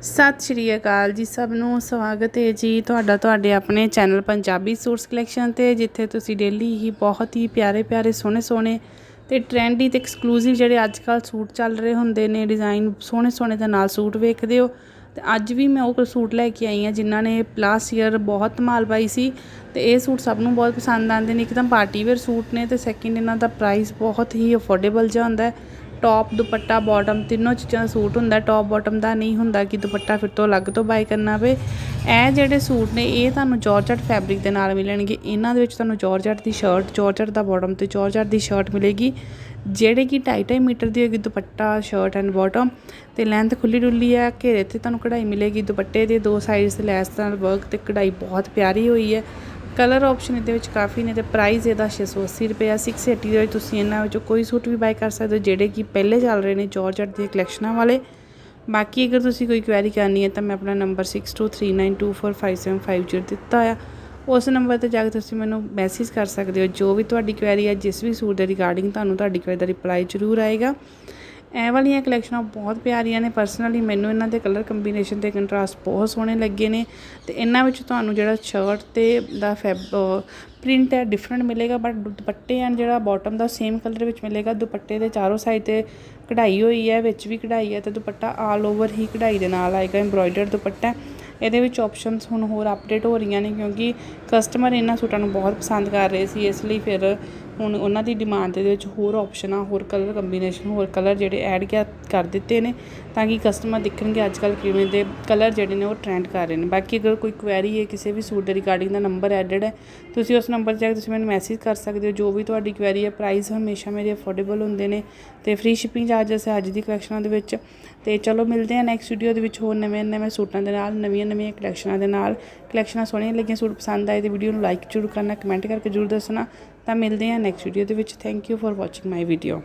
ਸਤਿ ਸ਼੍ਰੀ ਅਕਾਲ ਜੀ ਸਭ ਨੂੰ, ਸਵਾਗਤ ਹੈ ਜੀ ਤੁਹਾਡਾ ਤੁਹਾਡੇ ਆਪਣੇ ਚੈਨਲ ਪੰਜਾਬੀ ਸੂਟਸ ਕਲੈਕਸ਼ਨ ਤੇ, ਜਿੱਥੇ ਤੁਸੀਂ ਡੇਲੀ ਹੀ ਬਹੁਤ ਹੀ ਪਿਆਰੇ ਪਿਆਰੇ, ਸੋਹਣੇ ਸੋਹਣੇ ਤੇ ਟ੍ਰੈਂਡੀ ਤੇ ਐਕਸਕਲੂਸਿਵ ਜਿਹੜੇ ਅੱਜ ਕੱਲ ਸੂਟ ਚੱਲ ਰਹੇ ਹੁੰਦੇ ਨੇ ਡਿਜ਼ਾਈਨ ਸੋਹਣੇ ਸੋਹਣੇ ਦੇ ਨਾਲ ਸੂਟ ਵੇਖਦੇ ਹੋ। ਤੇ ਅੱਜ ਵੀ ਮੈਂ ਉਹ ਸੂਟ ਲੈ ਕੇ ਆਈ ਹਾਂ, ਜਿਨ੍ਹਾਂ ਨੇ ਲਾਸਟ ਈਅਰ ਬਹੁਤ ਧਮਾਲ ਪਾਈ ਸੀ ਤੇ ਇਹ ਸੂਟ ਸਭ ਨੂੰ ਬਹੁਤ ਪਸੰਦ ਆਉਂਦੇ ਨੇ। ਇੱਕਦਮ ਤਾਂ ਪਾਰਟੀ ਵੇਅਰ ਸੂਟ ਨੇ ਤੇ ਸੈਕਿੰਡ ਇਹਨਾਂ ਦਾ ਪ੍ਰਾਈਸ ਬਹੁਤ ਹੀ ਅਫੋਰਡੇਬਲ ਜਿਹਾ ਹੁੰਦਾ ਟੌਪ ਦੁਪੱਟਾ ਬਾਟਮ ਤਿੰਨੋਂ ਚੀਜ਼ਾਂ ਦਾ ਸੂਟ ਹੁੰਦਾ ਟੌਪ ਬਾਟਮ ਦਾ ਨਹੀਂ ਹੁੰਦਾ ਕਿ ਦੁਪੱਟਾ ਫਿਰ ਤੋਂ ਅਲੱਗ ਤੋਂ ਬਾਈ ਕਰਨਾ ਪਏ ਇਹ ਜਿਹੜੇ ਸੂਟ ਨੇ, ਇਹ ਤੁਹਾਨੂੰ ਜਾਰਜਟ ਫੈਬਰਿਕ ਦੇ ਨਾਲ ਮਿਲਣਗੇ। ਇਹਨਾਂ ਦੇ ਵਿੱਚ ਤੁਹਾਨੂੰ ਜਾਰਜਟ ਦੀ ਸ਼ਰਟ ਜਾਰਜਟ ਦਾ ਬਾਟਮ ਤੇ ਜਾਰਜਟ ਦੀ ਸ਼ਰਟ ਮਿਲੇਗੀ। ਜਿਹੜੇ ਕਿ 2.5 ਮੀਟਰ ਦੀ ਹੋਏਗੀ ਦੁਪੱਟਾ ਸ਼ਰਟ ਐਂਡ ਬਾਟਮ ਤੇ ਲੈਂਥ ਖੁੱਲੀ ਡੁੱਲੀ ਹੈ, ਘੇਰੇ ਤੇ ਤੁਹਾਨੂੰ ਕਢਾਈ ਮਿਲੇਗੀ। ਦੁਪੱਟੇ ਦੇ ਦੋ ਸਾਈਡਸ ਤੇ ਲੈਸ ਨਾਲ ਵਰਕ ਤੇ ਕਢਾਈ ਬਹੁਤ ਪਿਆਰੀ ਹੋਈ ਹੈ। ਕਲਰ ਆਪਸ਼ਨ ਇਹਦੇ ਵਿੱਚ ਕਾਫੀ ਨੇ ਤੇ ਪ੍ਰਾਈਸ ਇਹਦਾ 680 ਰੁਪਏ ਆ। 680 ਦੇ ਵਿੱਚ ਤੁਸੀਂ ਇਹਨਾਂ ਵਿੱਚੋਂ ਕੋਈ ਸੂਟ ਵੀ ਬਾਈ ਕਰ ਸਕਦੇ ਹੋ, ਜਿਹੜੇ ਕਿ ਪਹਿਲੇ ਚੱਲ ਰਹੇ ਨੇ ਜਾਰਜਟ ਦੀਆਂ ਕਲੈਕਸ਼ਨਾਂ ਵਾਲੇ। ਬਾਕੀ ਅਗਰ ਤੁਸੀਂ ਕੋਈ ਕੁਐਰੀ ਕਰਨੀ ਹੈ ਤਾਂ ਮੈਂ ਆਪਣਾ ਨੰਬਰ 6239245750 ਦਿੱਤਾ ਆ। ਉਸ ਨੰਬਰ ਤੇ ਜਾ ਕੇ ਤੁਸੀਂ ਮੈਨੂੰ ਮੈਸੇਜ ਕਰ ਸਕਦੇ ਹੋ। ਜੋ ਵੀ ਤੁਹਾਡੀ ਕੁਐਰੀ ਹੈ, ਜਿਸ ਵੀ ਸੂਟ ਦੇ ਰਿਗਾਰਡਿੰਗ ਤੁਹਾਨੂੰ ਤੁਹਾਡੀ ਕੁਐਰੀ ਦਾ ਰਿਪਲਾਈ ਜ਼ਰੂਰ ਆਏਗਾ। ਇਹ ਵਾਲੀਆਂ ਕਲੈਕਸ਼ਨਾਂ ਬਹੁਤ ਪਿਆਰੀਆਂ ਨੇ। ਪਰਸਨਲੀ ਮੈਨੂੰ ਇਹਨਾਂ ਦੇ ਕਲਰ ਕੰਬੀਨੇਸ਼ਨ ਤੇ ਕੰਟਰਾਸਟ ਬਹੁਤ ਸੋਹਣੇ ਲੱਗੇ ਨੇ ਤੇ ਇਹਨਾਂ ਵਿੱਚ ਤੁਹਾਨੂੰ ਜਿਹੜਾ ਸ਼ਰਟ ਤੇ ਦਾ ਫੈਬ ਪ੍ਰਿੰਟ ਹੈ ਡਿਫਰੈਂਟ ਮਿਲੇਗਾ ਬਟ ਦੁਪੱਟੇ ਐਂਡ ਜਿਹੜਾ ਬਾਟਮ ਦਾ ਸੇਮ ਕਲਰ ਵਿੱਚ ਮਿਲੇਗਾ। ਦੁਪੱਟੇ ਦੇ ਚਾਰੋਂ ਸਾਈਡ ਤੇ ਕਢਾਈ ਹੋਈ ਹੈ, ਵਿੱਚ ਵੀ ਕਢਾਈ ਹੈ ਤੇ ਦੁਪੱਟਾ ਆਲ ਓਵਰ ਹੀ ਕਢਾਈ ਦੇ ਨਾਲ ਆਏਗਾ ਐਮਬ੍ਰੋਇਡਰਡ ਦੁਪੱਟਾ। ਇਹਦੇ ਵਿੱਚ ਆਪਸ਼ਨਸ ਹੁਣ ਹੋਰ ਅਪਡੇਟ ਹੋ ਰਹੀਆਂ ਨੇ ਕਿਉਂਕਿ ਕਸਟਮਰ ਇਹਨਾਂ ਸੂਟਾਂ ਨੂੰ ਬਹੁਤ ਪਸੰਦ ਕਰ ਰਹੇ ਸੀ, ਇਸ ਲਈ ਫਿਰ ਹੁਣ ਉਹਨਾਂ ਦੀ ਡਿਮਾਂਡ ਦੇ ਵਿੱਚ ਹੋਰ ਆਪਸ਼ਨਾਂ ਹੋਰ ਕਲਰ ਕੰਬੀਨੇਸ਼ਨ ਹੋਰ ਕਲਰ ਜਿਹੜੇ ਐਡ ਕਰ ਦਿੱਤੇ ਨੇ ਤਾਂ ਕਿ ਕਸਟਮਰ ਦੇਖਣਗੇ ਅੱਜ ਕੱਲ ਕਿਵੇਂ ਦੇ ਕਲਰ ਜਿਹੜੇ ਨੇ ਉਹ ਟ੍ਰੈਂਡ ਕਰ ਰਹੇ ਨੇ। ਬਾਕੀ ਅਗਰ ਕੋਈ ਕੁਐਰੀ ਹੈ, ਕਿਸੇ ਵੀ ਸੂਟ ਦੇ ਰਿਗਾਰਡਿੰਗ ਦਾ ਨੰਬਰ ਐਡਡ ਹੈ, ਤੁਸੀਂ ਉਸ ਨੰਬਰ 'ਤੇ ਜਾ ਕੇ ਤੁਸੀਂ ਮੈਨੂੰ ਮੈਸੇਜ ਕਰ ਸਕਦੇ ਹੋ। ਜੋ ਵੀ ਤੁਹਾਡੀ ਕੁਐਰੀ ਹੈ ਪ੍ਰਾਈਸ ਹਮੇਸ਼ਾ ਮੇਰੇ ਅਫੋਰਡੇਬਲ ਹੁੰਦੇ ਨੇ ਤੇ ਫ੍ਰੀ ਸ਼ਿਪਿੰਗ ਚਾਰजेस ਹੈ ਅੱਜ ਦੀ ਕਲੈਕਸ਼ਨਾਂ ਦੇ ਵਿੱਚ। ਤੇ ਚਲੋ ਮਿਲਦੇ ਹਾਂ ਨੈਕਸਟ ਵੀਡੀਓ ਦੇ ਵਿੱਚ ਹੋਰ ਨਵੇਂ ਨਵੇਂ ਸੂਟਾਂ ਦੇ ਨਾਲ, ਨਵੀਆਂ ਨਵੀਆਂ ਕਲੈਕਸ਼ਨਾਂ ਦੇ ਨਾਲ। ਕਲੈਕਸ਼ਨਾਂ ਸੋਹਣੀਆਂ ਲੱਗੀਆਂ, ਸੂਟ ਪਸੰਦ ਆਏ ਤੇ ਵੀਡੀਓ ਨੂੰ ਲਾਈਕ ਜ਼ਰੂਰ ਕਰਨਾ ਕਮੈਂਟ ਕਰਕੇ ਜ਼ਰੂਰ ਦੱਸਣਾ। ਤਾਂ ਮਿਲਦੇ ਹਾਂ ਨੈਕਸਟ ਵੀਡੀਓ ਦੇ ਵਿੱਚ। Thank you for watching my video